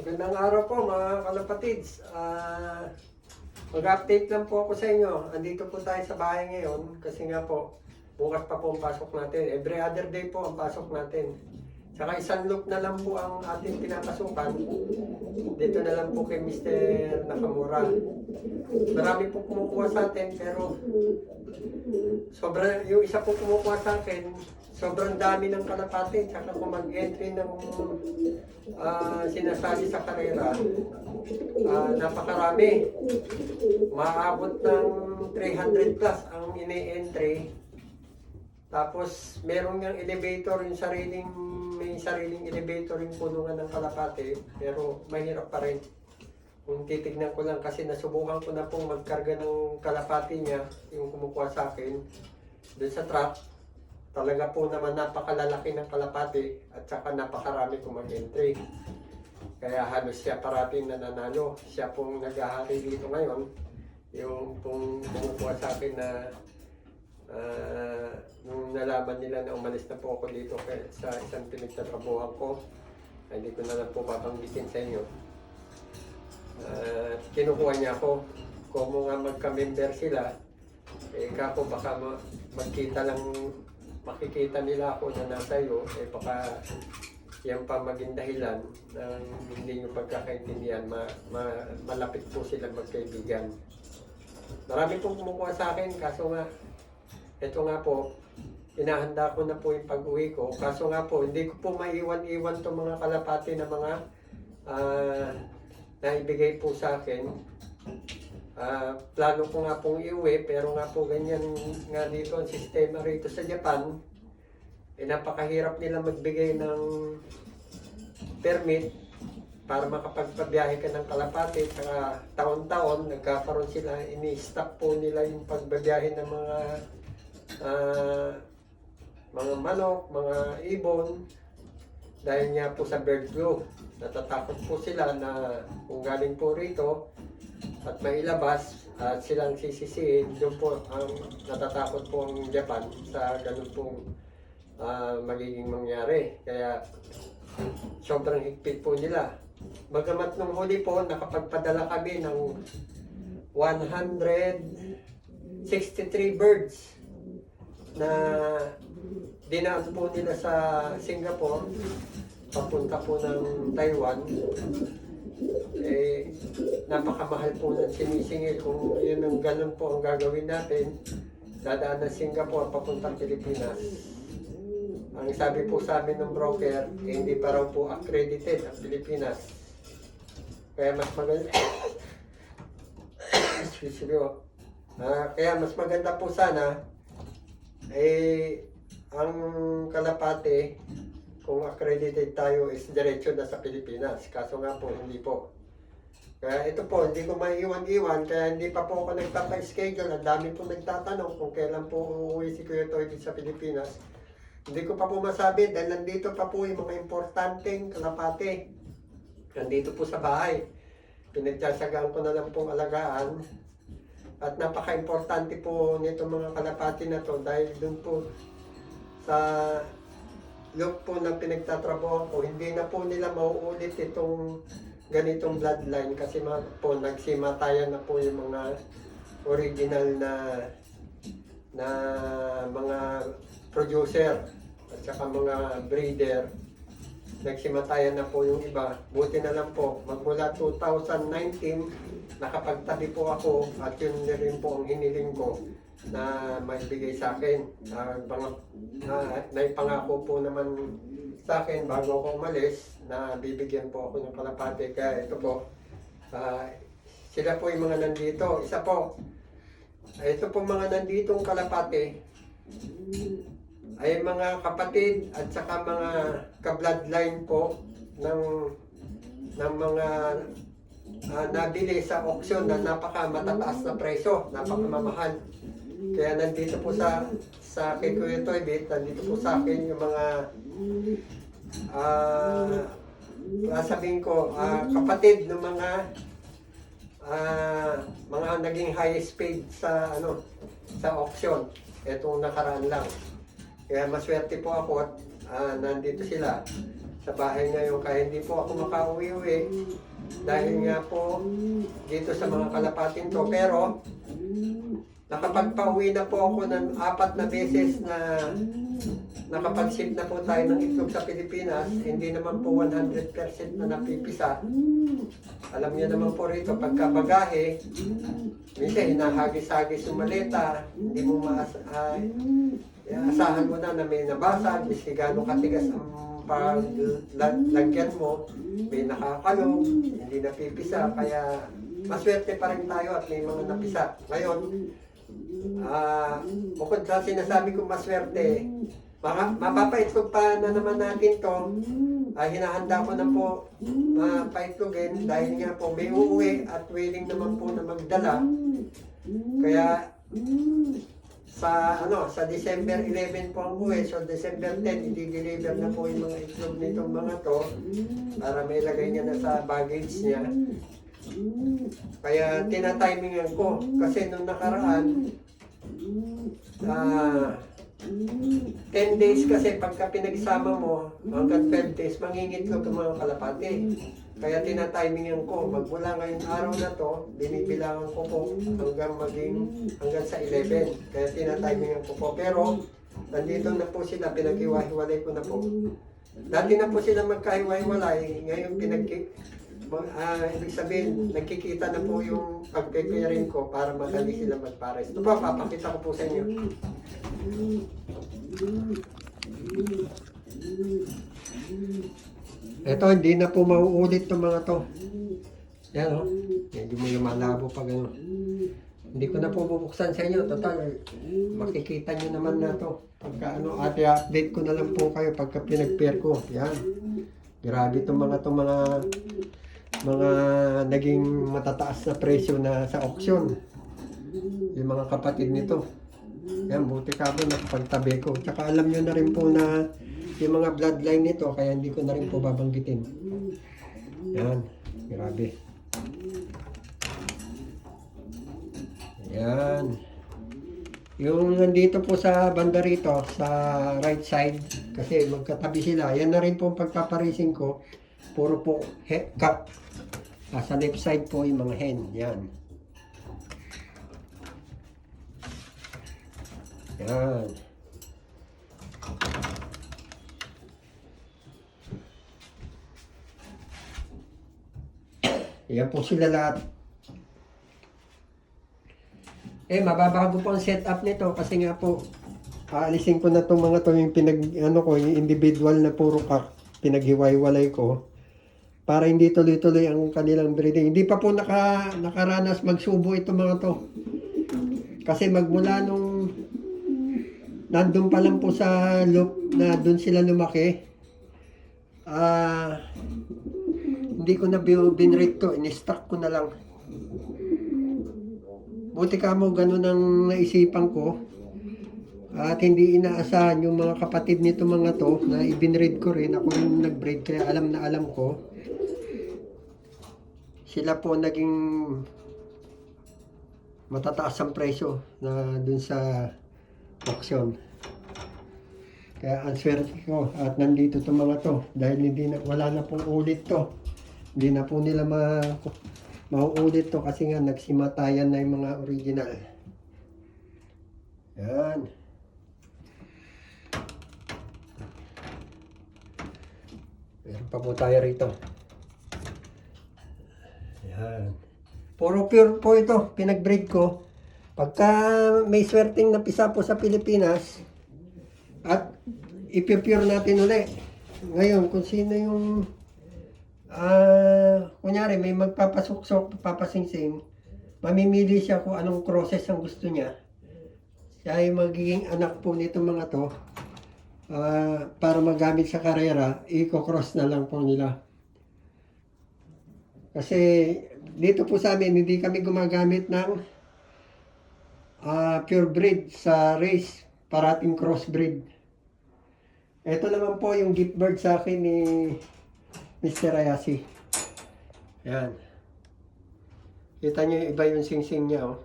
Magandang araw po mga kalapatids. Ah, Mag-update lang po ako sa inyo. Andito po tayo sa bahay ngayon kasi nga po, bukas pa po ang pasok natin. Every other day po ang pasok natin. Saka isang loop na lang po ang ating pinapasukan. Dito na lang po kay Mr. Nakamura. Marami po kumukuha sa atin pero sobra, yung isa po kumukuha sa akin, sobrang dami ng kalapati. Saka kung mag-entry ng ah, sinasabi sa karera, ah, napakarami. Maabot ng 300 plus ang ini-entry. Tapos meron ng elevator yung sariling may sariling elevator yung kulungan ng kalapate pero mahirap pa rin. Kung titignan ko lang kasi nasubukan ko na pong magkarga ng kalapati niya yung kumukuha sa akin doon sa truck. Talaga po naman napakalalaki ng kalapati at saka napakarami kung mag-entry. Kaya halos siya parating nananalo. Siya pong nag-ahari dito ngayon. Yung pong kumukuha sa akin na ah, nung nalaman nila na umalis na po ako dito sa isang pinagtatrabuhan ko, hindi ko na lang po babanggitin sa inyo. Ah, kinukuha niya ako. Kung mga magka-member sila, eh kako baka ma- magkita lang, makikita nila ako na nasa iyo, eh baka yan pa maging dahilan ng hindi nyo pagkakaintindihan, ma, ma, malapit po sila magkaibigan. Marami pong kumukuha sa akin, kaso nga, ito nga po, inahanda ko na po yung pag-uwi ko. Kaso nga po, hindi ko po maiwan-iwan itong mga kalapati na mga ah, naibigay po sa akin. Ah, plano ko nga pong iuwi, pero nga po ganyan nga dito ang sistema rito sa Japan. Eh, napakahirap nila magbigay ng permit para makapagpabiyahe ka ng Kalapate. Saka taon-taon, nagkakaroon sila, ini-stop po nila yung pagbabiyahe ng mga ah, mga manok, mga ibon, dahil nga po sa bird flu. Natatakot po sila na kung galing po rito at may ilabas at silang sisisiin, doon po ang natatakot po ang Japan sa ganun pong ah, magiging mangyari. Kaya sobrang higpit po nila. Bagamat nung huli po, nakapagpadala kami ng 163 birds na dinaan po nila sa Singapore, papunta po ng Taiwan. Eh, napakamahal po ng sinisingil. Kung yun ang ganun po ang gagawin natin, dadaan ng Singapore, papuntang Pilipinas. Ang sabi po sa amin ng broker, eh, hindi pa raw po accredited ang Pilipinas. Kaya mas maganda, excuse me, oh. Ah, kaya mas maganda po sana, eh, ang Kalapate, kung accredited tayo is diretso na sa Pilipinas. Kaso nga po, hindi po. Kaya ito po, hindi ko maiiwan-iwan, kaya hindi pa po ako nagpapa-schedule. Ang dami po nagtatanong kung kailan po uuwi si Kuya Toy sa Pilipinas. Hindi ko pa po masabi dahil nandito pa po yung mga importanteng kalapate. Nandito po sa bahay. Pinagtsasagaan ko na lang pong alagaan. At napaka-importante po nito mga kalapati na to dahil dun po sa look po na pinagtatrabaho ko, hindi na po nila mauulit itong ganitong bloodline kasi mga po nagsimatayan na po yung mga original na na mga producer at saka mga breeder. Nagsimatayan na po yung iba. Buti na lang po magmula 2019 nakapagtabi po ako at yun na rin po ang hiniling ko na maibigay sa akin. Na, na naipangako po naman sa akin bago ako umalis na bibigyan po ako ng kalapate. Kaya ito po ah, sila po yung mga nandito. Isa po ito po mga nanditong kalapate ay mga kapatid at saka mga ka-bloodline po ng ng mga ah, nabili sa auction na napaka matataas na presyo, napaka mamahal. Kaya nandito po sa sa kay Kuya Toybit, nandito po sa akin yung mga ah sabihin ko, ah, kapatid ng mga ah, mga naging highest paid sa ano sa auction. Etong nakaraan lang. Kaya maswerte po ako at ah, nandito sila. sa bahay ngayon kaya hindi po ako makauwi-uwi dahil nga po dito sa mga kalapatin to pero nakapagpauwi na po ako ng apat na beses na nakapag-ship na po tayo ng itlog sa Pilipinas. Hindi naman po 100% na napipisa. Alam niyo naman po rito pagka bagahe minsan hinahagis-hagis yung maleta hindi mo maas ah, asahan mo na na may nabasag miski gano'ng katigas ang paglagyan mo may nakakalong, hindi napipisa, kaya maswerte pa rin tayo at may mga napisa. Ngayon, ah bukod sa sinasabi kong maswerte, maka, mapapaitlog pa na naman natin to. Ah, hinahanda ko na po uh, paitlogin dahil nga po may uuwi at willing naman po na magdala. Kaya sa ano sa December 11 po ang uwi, so December 10 i-deliver na po yung mga itlog nitong mga to para may lagay niya na sa baggage niya. Kaya tinatimingan ko kasi nung nakaraan ah 10 days kasi pagka pinagsama mo hanggang 12 days mangingitlog ang mga kalapate. Kaya tinatimingan ko, magmula ngayong araw na to, binibilangan ko po hanggang maging hanggang sa 11. Kaya tinatimingan ko po. Pero nandito na po sila, pinaghiwa-hiwalay ko na po. Dati na po sila magkahiwa-hiwalay, ngayon pinag ah ibig sabihin, nagkikita na po yung pagpe-pairing ko para madali sila magpares. Ito po, papakita ko po sa inyo. Ito, hindi na po mauulit itong mga to. Yan o. Medyo may lumalabo pa gano'n. Hindi ko na po bubuksan sa inyo. Total, makikita nyo naman na to. Pagka ano, at i-update ko na lang po kayo pagka pinag-pair ko. Yan. Grabe itong mga to mga mga naging matataas na presyo na sa auction. Yung mga kapatid nito. Yan, buti ka ba nakapagtabi ko. Tsaka alam nyo na rin po na yung mga bloodline nito, kaya hindi ko na rin po babanggitin. Yan, grabe. Yan. Yung nandito po sa banda rito, sa right side, kasi magkatabi sila, yan na rin po ang pagpaparising ko. Puro po he, cup. Ah, sa left side po yung mga hen. Yan. Yan. Yan po sila lahat. Eh, mababago po ang setup nito kasi nga po, aalisin ko na itong mga to yung pinag, ano ko, yung individual na puro kak, pinaghiwa-hiwalay ko para hindi tuloy-tuloy ang kanilang breeding. Hindi pa po naka, nakaranas magsubo itong mga to. Kasi magmula nung nandun pa lang po sa loop na doon sila lumaki, ah, hindi ko na bin- binrate to, in-stock ko na lang. Buti ka mo ganun ang naisipan ko. At hindi inaasahan yung mga kapatid nito mga to na ibinread ko rin. Ako yung nag-breed kaya alam na alam ko. Sila po naging matataas ang presyo na dun sa auction. Kaya ang swerte ko at nandito to mga to dahil hindi na, wala na pong ulit to. Hindi na po nila ma, mauulit to kasi nga nagsimatayan na yung mga original. Yan. Meron pa po tayo rito. Yan. Puro pure po ito, pinag-breed ko. Pagka may swerteng napisa po sa Pilipinas, at ipipure natin uli. Ngayon, kung sino yung ah kunyari may magpapasuksok, papasingsing, mamimili siya kung anong process ang gusto niya. Siya yung magiging anak po nito mga to. ah, para magamit sa karera, i-cross na lang po nila. Kasi dito po sa amin, hindi kami gumagamit ng ah, pure breed sa race, parating crossbreed. Ito naman po yung gift bird sa akin ni Mr. Ayasi. Yan. Kita nyo iba yung sing-sing niya, oh.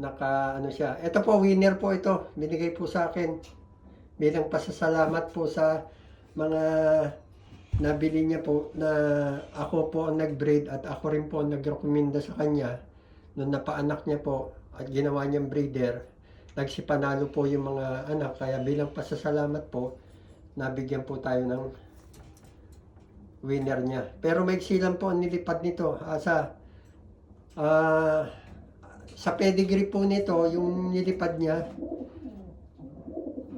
Naka, ano siya. Ito po, winner po ito. Binigay po sa akin. Bilang pasasalamat po sa mga nabili niya po na ako po ang nag-breed at ako rin po ang nag-recommenda sa kanya nung napaanak niya po at ginawa niyang breeder. Nagsipanalo po yung mga anak kaya bilang pasasalamat po nabigyan po tayo ng winner niya. Pero may silang po ang nilipad nito. Asa ah sa pedigree po nito, yung nilipad niya,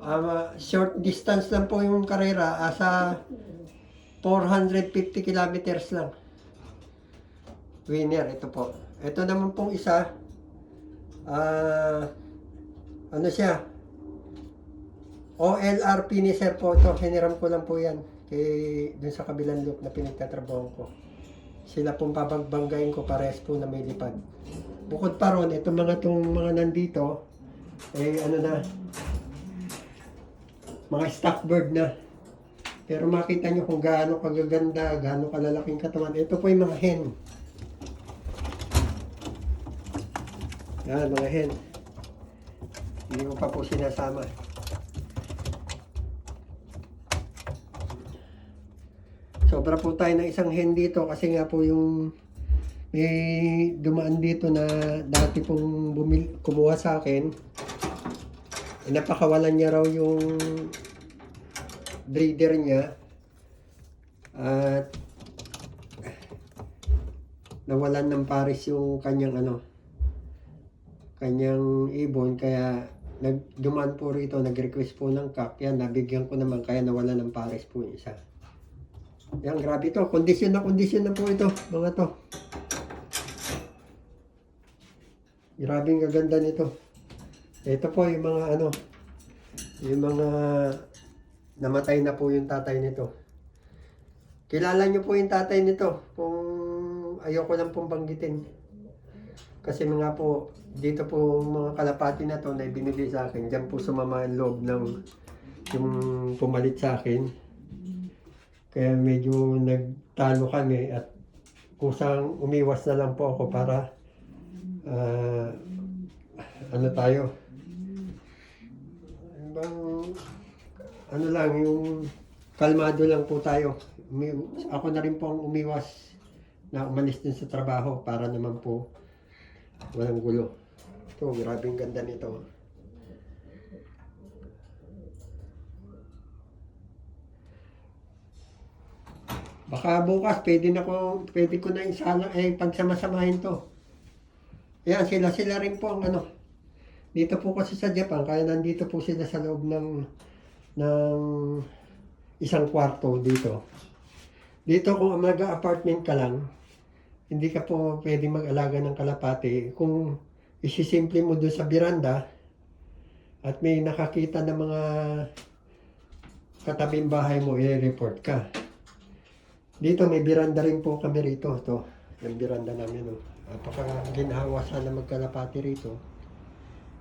ah, short distance lang po yung karera, asa 450 kilometers lang. Winner, ito po. Ito naman pong isa, ah, ano siya, OLR finisher po ito. Hiniram ko lang po yan. Kay, dun sa kabilang loop na pinagtatrabaho ko. Sila pong papagbanggain ko pares po na may lipad. Bukod pa ron, itong mga itong mga nandito, eh ano na, mga stock bird na. Pero makita nyo kung gaano kagaganda, gaano kalalaking katawan. Ito po yung mga hen. Yan, mga hen. Hindi ko pa po sinasama. Sobra po tayo ng isang hen dito kasi nga po yung may dumaan dito na dati pong bumil, kumuha sa akin. Napakawalan niya raw yung breeder niya. At nawalan ng pares yung kanyang ano kanyang ibon. Kaya nag dumaan po rito nag-request po ng kak yan nabigyan ko naman kaya nawalan ng pares po yung isa. Yan grabe to. Kondisyon na kondisyon na po ito mga to. Grabe ang gaganda nito. Ito po yung mga ano yung mga namatay na po yung tatay nito kilala nyo po yung tatay nito kung ayoko lang pong banggitin kasi mga po, dito po mga kalapati na to na binili sa akin, dyan po sumama ang loob ng yung pumalit sa akin. Kaya medyo nagtalo kami at kusang umiwas na lang po ako para ah, ano tayo. Ano bang ano lang yung kalmado lang po tayo. Ako na rin po ang umiwas na umalis din sa trabaho para naman po walang gulo. Ito, grabing ganda nito. Baka bukas, pwede na ko, pwede ko na isala, eh, pagsamasamahin to. Yan, sila, sila rin po ang ano. Dito po kasi sa Japan, kaya nandito po sila sa loob ng, ng isang kwarto dito. Dito kung mag-apartment ka lang, hindi ka po pwede mag-alaga ng kalapati. Kung isisimple mo doon sa biranda at may nakakita ng mga katabing bahay mo, i-report ka. Dito may biranda rin po kami rito. Ito, yung biranda namin. No. Napaka ginhawa sana magkalapati rito.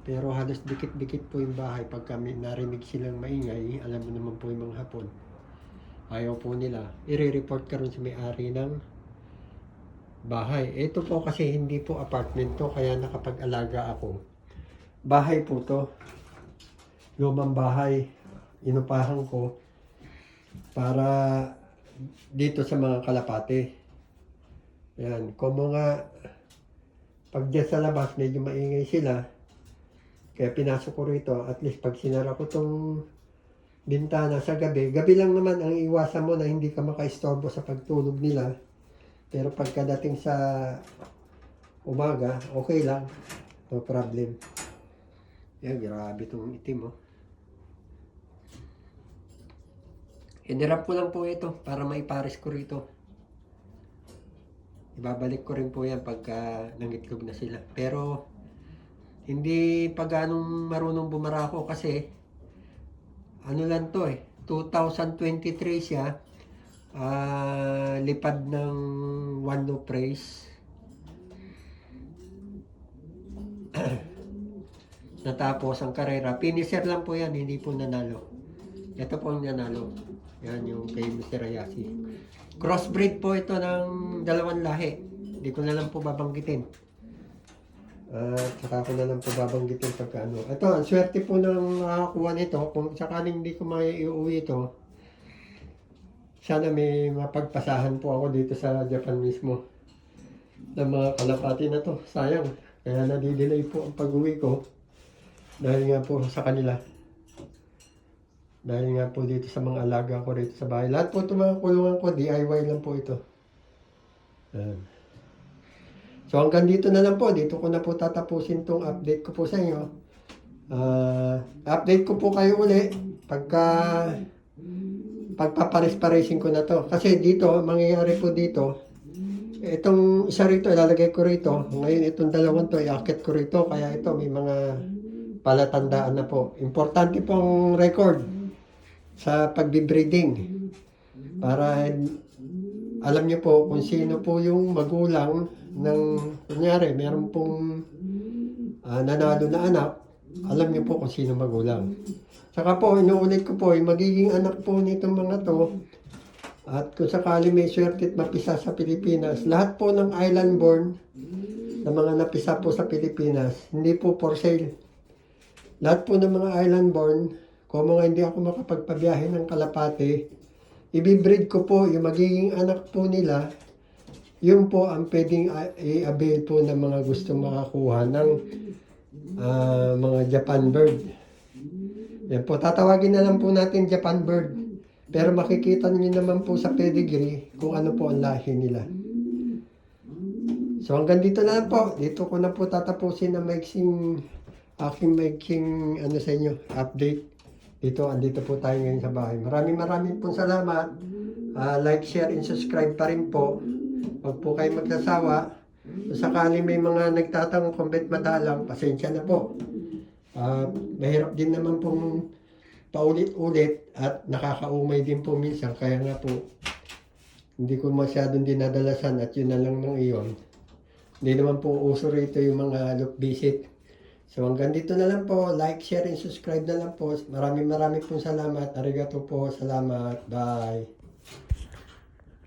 Pero halos dikit-dikit po yung bahay. Pag kami narinig silang maingay, alam mo naman po yung mga hapon. Ayaw po nila. I-report ka rin sa may-ari ng bahay. Ito po kasi hindi po apartment to, kaya nakapag-alaga ako. Bahay po to. Lumang bahay. Inupahan ko para dito sa mga kalapate. Yan. Kung mga pag sa labas, medyo maingay sila. Kaya pinasok ko rito. At least pag sinara ko tong bintana sa gabi, gabi lang naman ang iwasan mo na hindi ka makaistorbo sa pagtulog nila. Pero pagkadating sa umaga, okay lang. No problem. Yan, grabe itong itim, oh. Hinirap ko lang po ito para maipares ko rito. Ibabalik ko rin po yan pagka nangitlog na sila. Pero, hindi pa ganong marunong bumarako kasi, ano lang to eh, 2023 siya, Ah, lipad ng one no praise. Natapos ang karera. Finisher lang po yan, hindi po nanalo. Ito po ang nanalo. Yan yung kay Mr. Ayasi. Crossbreed po ito ng dalawang lahi. Hindi ko na lang po babanggitin. At saka ko na lang po babanggitin pagka ano. Ito, ang swerte po ng nakakuha nito. Kung sakaling hindi ko may iuwi ito, sana may mapagpasahan po ako dito sa Japan mismo ng mga kalapati na to. Sayang. Kaya nadidelay po ang pag-uwi ko. Dahil nga po sa kanila. Dahil nga po dito sa mga alaga ko rito sa bahay. Lahat po itong mga kulungan ko, DIY lang po ito. Ayan. So hanggang dito na lang po. Dito ko na po tatapusin tong update ko po sa inyo. Ah, update ko po kayo uli pagka pagpapares-paresin ko na to. Kasi dito, mangyayari po dito, itong isa rito, ilalagay ko rito. Ngayon, itong dalawang to, iakit ko rito. Kaya ito, may mga palatandaan na po. Importante pong record sa pagbe-breeding. Para alam niyo po kung sino po yung magulang ng, kunyari, meron pong ah, nanalo na anak, alam niyo po kung sino magulang. Saka po, inuulit ko po, yung magiging anak po nitong mga to, at kung sakali may swerte at mapisa sa Pilipinas, lahat po ng island born na mga napisa po sa Pilipinas, hindi po for sale. Lahat po ng mga island born, kung mga hindi ako makapagpabiyahe ng Kalapate, ibibreed ko po yung magiging anak po nila, yun po ang pwedeng a- i-avail po ng mga gustong makakuha ng ah, mga Japan bird. Yan po, tatawagin na lang po natin Japan bird. Pero makikita niyo naman po sa pedigree kung ano po ang lahi nila. So hanggang dito na lang po. Dito ko na po tatapusin ang maiksing, aking maiksing ano sa inyo, update. Dito, andito po tayo ngayon sa bahay. Maraming maraming po salamat. Ah, like, share, and subscribe pa rin po. Huwag po kayo magsasawa. Sakali may mga nagtatanong kung ba't madalang, pasensya na po. Ah, mahirap din naman pong paulit-ulit at nakakaumay din po minsan. Kaya nga po, hindi ko masyadong dinadalasan at yun na lang ng iyon. Hindi naman po uso rito yung mga look visit. So hanggang dito na lang po. Like, share, and subscribe na lang po. Maraming maraming po salamat. Arigato po. Salamat. Bye.